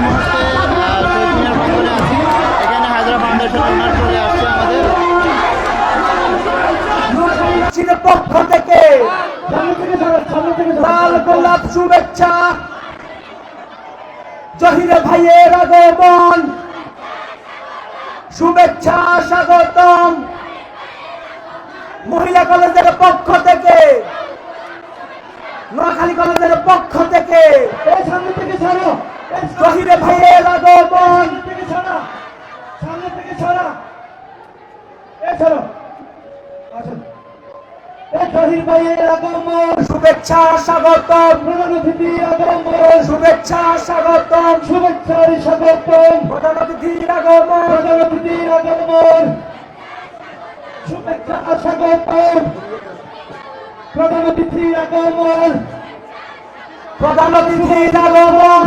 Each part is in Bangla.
এই মুহূর্তে শহীদ আমাদের পক্ষ থেকে লাল থেকে, নোয়াখালী কলেজের পক্ষ থেকে। সামনে থেকে ছাড়ো জহিরে ভাইয়ের আগমন থেকে ছাড়া সামনে থেকে ছাড়া এ ছাড়ো আসুন এ জহির ভাইয়ের আগমন শুভেচ্ছা স্বাগতম। প্রধান অতিথি আগমন শুভেচ্ছা স্বাগতম। শুভেচ্ছার স্বাগতম। প্রধান অতিথির আগমন প্রধান অতিথির আগমন শুভেচ্ছা স্বাগতম। প্রধান অতিথির আগমন প্রধান অতিথির আগমন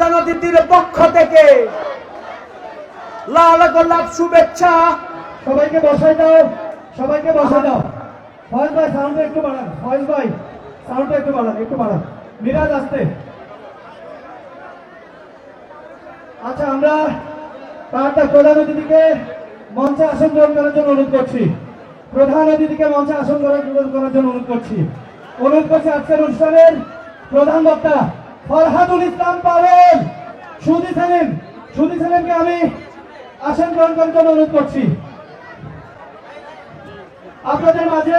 প্রধান অতিথির পক্ষ থেকে লাল গোলাপ শুভেচ্ছা। সবাইকে বসাই দাও, সবাইকে বসাই দাও। ফয়েজ ভাই সাউন্ডটা একটু বাড়ান, ফয়েজ ভাই সাউন্ডটা একটু বাড়ান একটু বাড়ান। মিরাজ আসতে। আচ্ছা আমরা তারটা প্রধান অতিথিকে মঞ্চে আসন গ্রহণ করার জন্য অনুরোধ করছি। প্রধান অতিথিকে মঞ্চে আসন গ্রহণ করার জন্য অনুরোধ করছি। অনুরোধ করছি আজকের অনুষ্ঠানের প্রধান বক্তা ফরহাদুল ইসলাম পাবেন সুদী সেলিম সুদী সেলিমকে আমি আসন গ্রহণ করার জন্য অনুরোধ করছি। আপনাদের মাঝে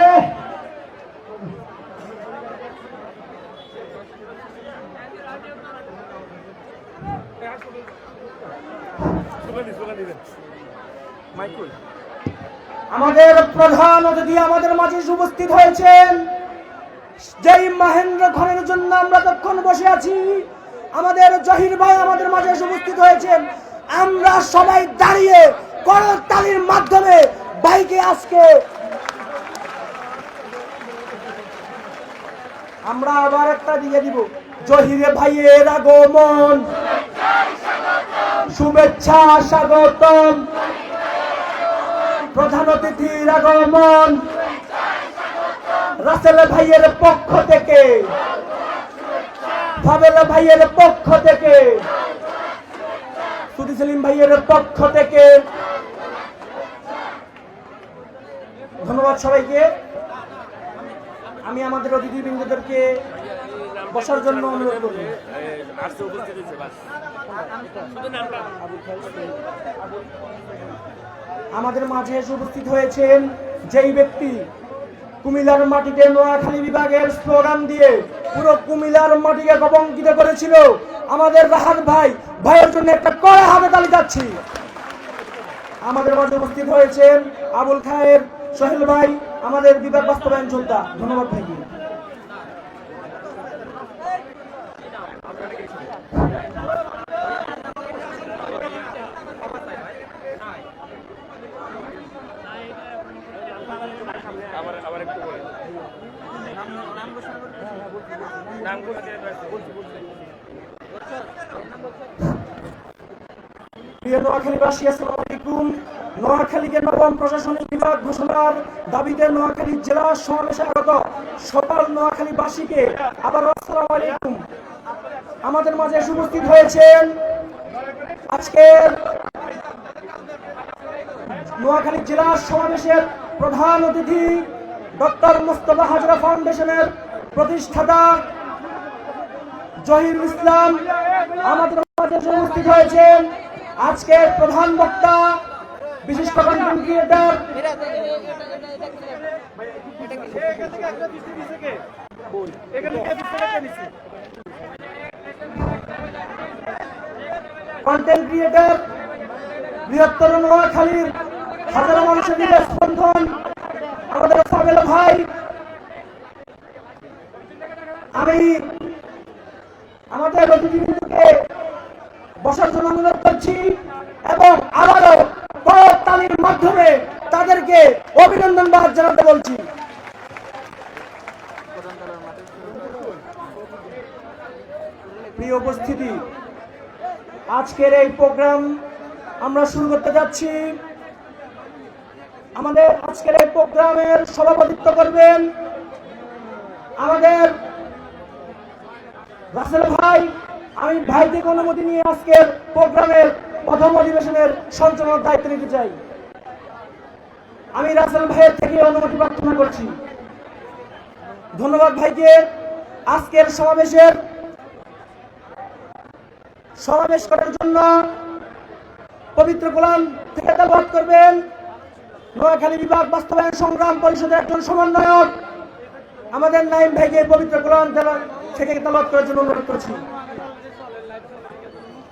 আমাদের প্রধান অতিথি আমাদের মাঝে উপস্থিত হয়েছেন, যেই মাহেন্দ্র ঘরের জন্য আমরা তখন বসে আছি। আমাদের জহির ভাই আমাদের মাঝে এসে উপস্থিত হয়েছেন। আমরা সবাই দাঁড়িয়ে করতালির মাধ্যমে বাইকে আজকে আমরা আবার একটা দিয়ে দিব। জহিরে ভাইয়ের আগমন। শুভেচ্ছা, স্বাগতম। প্রধান অতিথির আগমন। রাসেল ভাইয়ের পক্ষ থেকে, ফাবেল ভাইয়ের পক্ষ থেকে, সুদি সেলিম ভাইয়ের পক্ষ থেকে। ধন্যবাদ সবাইকে। আমি আমাদের অতিথিবৃন্দদেরকে বসার জন্য অনুরোধ নামটা আমাদের মাঝে এসে উপস্থিত হয়েছেন যেই ব্যক্তি কুমিল্লার মাটিতে নোয়াখালী বিভাগের স্লোগান দিয়ে পুরো কুমিলার মাটিকে কবঙ্কিত করেছিল আমাদের রাহাত ভাই। ভাইয়ের জন্য একটা কড়া হাতে তালি যাচ্ছি আমাদের মাঝে উপস্থিত হয়েছেন আবুল খায়ের সোহেল ভাই, আমাদের বিভাগ বাস্তবায়ন যোদ্ধা। ধন্যবাদ ভাইকে আবার আবার একটু বলে নাম কোথায় প্রিয় নোয়াখালীকে নবম প্রশাসনিক বিভাগ ঘোষণার দাবিতে নোয়াখালী জেলা সমাবেশে আগত সকল নোয়াখালীবাসীকে আবার আসসালামু আলাইকুম। আমাদের মাঝে উপস্থিত হয়েছেন আজকের নোয়াখালী জেলা সমাবেশের প্রধান অতিথি ডক্টর মুস্তফা হাজরা ফাউন্ডেশনের প্রতিষ্ঠাতা জহির ইসলাম আমাদের উপস্থিত হয়েছেন। আজকের প্রধান বক্তা, বিশিষ্ট কন্টেন্ট ক্রিয়েটর কন্টেন্ট ক্রিয়েটর বৃহত্তর নোয়াখালীর হাজারো মানুষের স্পন্দন। আমাদের সাবেল ভাই আমি আমাদের অতিথিবৃন্দকে বসার জন্য অনুরোধ করছি এবং আবারও করতালির মাধ্যমে তাদেরকে অভিনন্দনবাদ জানাতে বলছি। প্রিয় উপস্থিতি, আজকের এই প্রোগ্রাম আমরা শুরু করতে যাচ্ছি। আমাদের আজকের এই প্রোগ্রামের সভাপতিত্ব করবেন আমাদের রাসেল ভাই, আমি ভাই থেকে অনুমতি নিয়ে আজকের প্রোগ্রামের প্রথম অধিবেশনের সঞ্চালনার দায়িত্ব নিতে চাই। আমি রাসেল ভাইয়ের থেকে অনুমতি প্রার্থনা করছি। ধন্যবাদ ভাইকে। আজকের সমাবেশের সমাবেশ করার জন্য পবিত্র কোরআন থেকে করবেন। নোয়াখালী বিভাগ বাস্তবায়ন সংগ্রাম পরিষদের একজন সমন্বয়ক আমাদের নাইম ভাইকে পবিত্র কোরআন থেকে তলব করার জন্য অনুরোধ করছি।